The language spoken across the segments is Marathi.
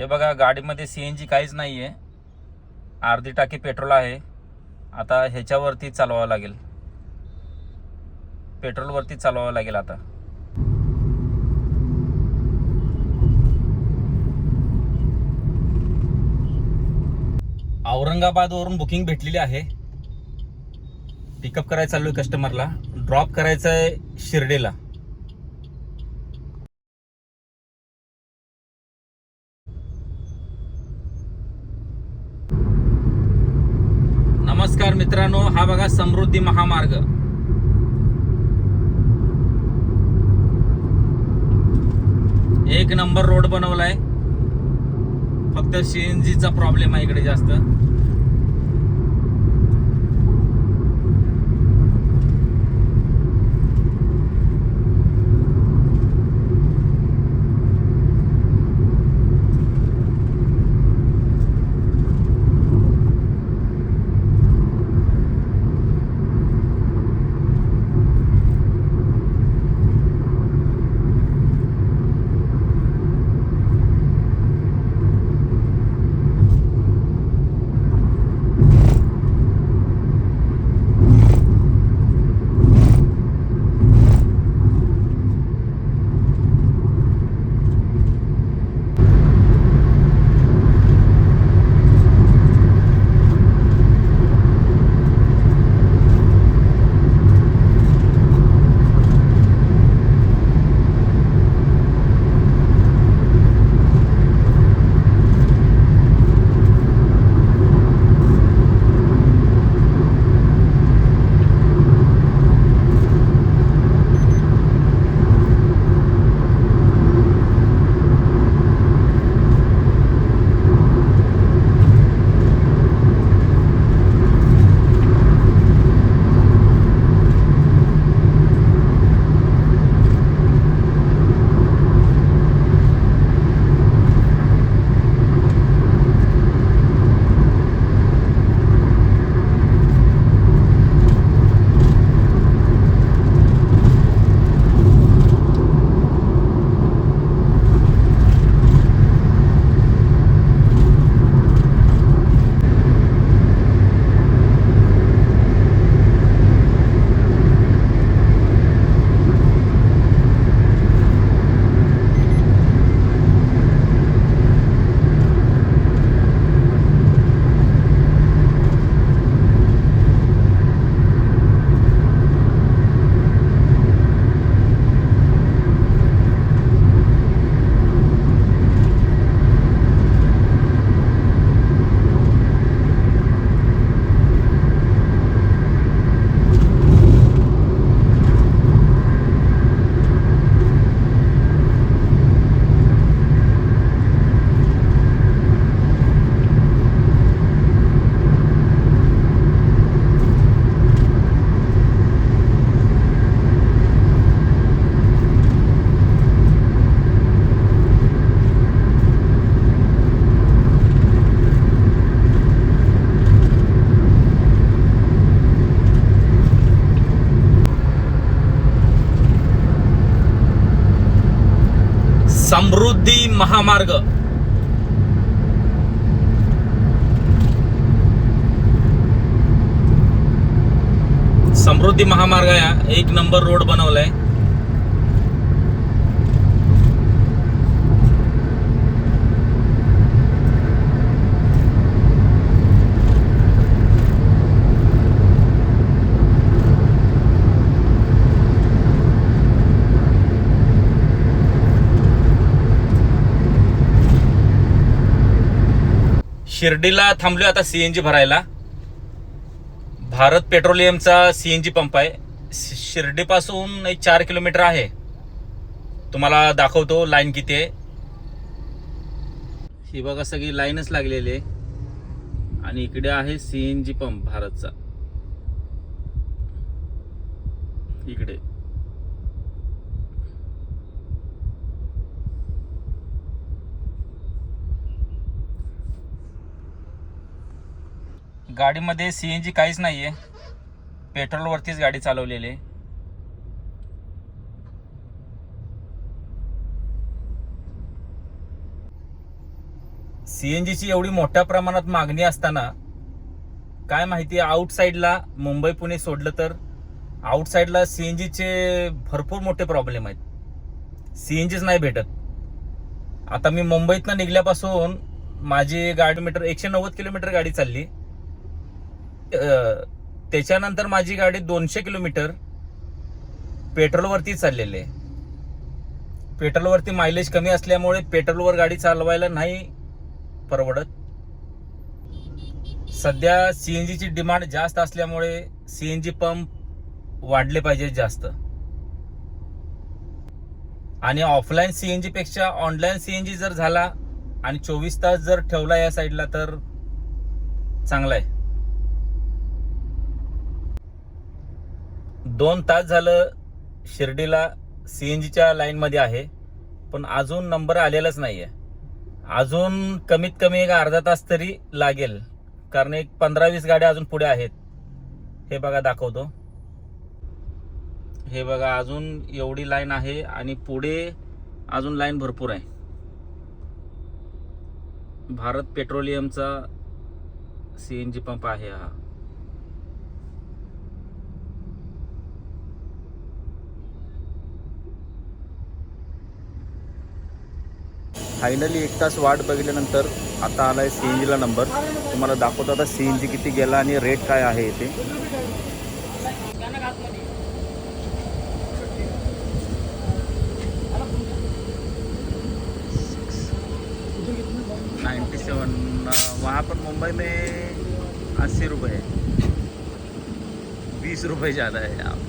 हे बघा गाडीमध्ये सी एन जी काहीच नाही आहे अर्धी टाकी पेट्रोल आहे. आता ह्याच्यावरती चालवावं लागेल. पेट्रोलवरती चालवावं लागेल आता. औरंगाबादवरून बुकिंग भेटलेली आहे. पिकअप करायला आहे कस्टमरला ड्रॉप करायचं आहे शिर्डीला. नमस्कार मित्रांनो हा बघा समृद्धी महामार्ग. एक नंबर रोड बनवलाय. फक्त सीएनजीचा प्रॉब्लेम आहे इकडे जास्त. समृद्धी महामार्ग. समृद्धी महामार्ग या एक नंबर रोड बनवलाय. शिर्डीला थांबलोय आता सीएनजी भरायला. भारत पेट्रोलियमचा सीएनजी पंप आहे. शि- शिर्डीपासून एक चार किलोमीटर आहे. तुम्हाला दाखवतो लाईन किती आहे. ही बघा सगळी लाईनच लागलेली आहे. आणि इकडे आहे सीएनजी पंप भारतचा. इकडे. गाडीमध्ये सी एन जी काहीच नाही आहे पेट्रोलवरतीच गाडी चालवलेली आहे. जीची एवढी मोठ्या प्रमाणात मागणी असताना काय माहिती आउटसाईडला मुंबई पुणे सोडलं तर आउटसाईडला जीचे भरपूर मोठे प्रॉब्लेम आहेत. सी एन जीच नाही भेटत. आता मी मुंबईतनं निघल्यापासून माझी गाडी मीटर एकशे नव्वद किलोमीटर गाडी चालली. त्याच्यानंतर माझी गाडी दोनशे किलोमीटर पेट्रोलवरती चाललेली आहे. पेट्रोलवरती मायलेज कमी असल्यामुळे पेट्रोलवर गाडी चालवायला नाही परवडत. सध्या सी एन जीची डिमांड जास्त असल्यामुळे सी एन जी पंप वाढले पाहिजे जास्त. आणि ऑफलाईन सी एनपेक्षा ऑनलाईन जी जर झाला आणि चोवीस तास जर ठेवला या साईडला तर चांगला आहे. दोन तास झालं शिर्डीला सी एन जीच्या लाईनमध्ये आहे पण अजून नंबर आलेलाच नाही आहे अजून कमीत कमी एक अर्धा तास तरी लागेल कारण एक पंधरा वीस गाड्या अजून पुढे आहेत. हे बघा दाखवतो. हे बघा अजून एवढी लाईन आहे आणि पुढे अजून लाईन भरपूर आहे. भारत पेट्रोलियमचा सी एन जी पंप आहे हा. फायनली एक तास वाट बघितल्यानंतर आता आला आहे सी एन जीला नंबर तुम्हाला दाखवतो आता सी एन जी किती गेला आणि रेट काय आहे इथे. नाइन्टी सेवन वहाँ पर मुंबई में अस्सी रुपये वीस बीस रुपये ज़्यादा है यहाँ पे।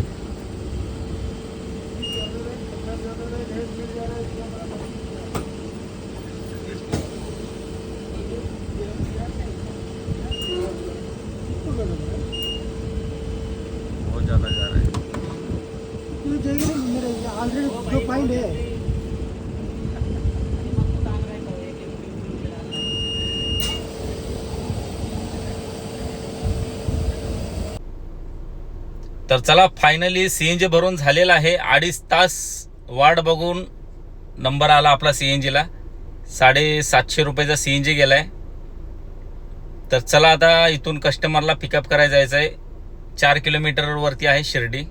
बहुत ज़्यादा जा रहा है तू जाएगी ना मेरे ऑलरेडी है तर चला फायनली सीएनजी भरून झालेला आहे. अडीच तास वाट बघून नंबर आला आपला सीएनजीला साडेसातशे रुपयाचा सीएनजी गेलाय. तर चला आता इथून कस्टमरला पिकअप करायला जायचं आहे चार किलोमीटरवरती आहे शिर्डी.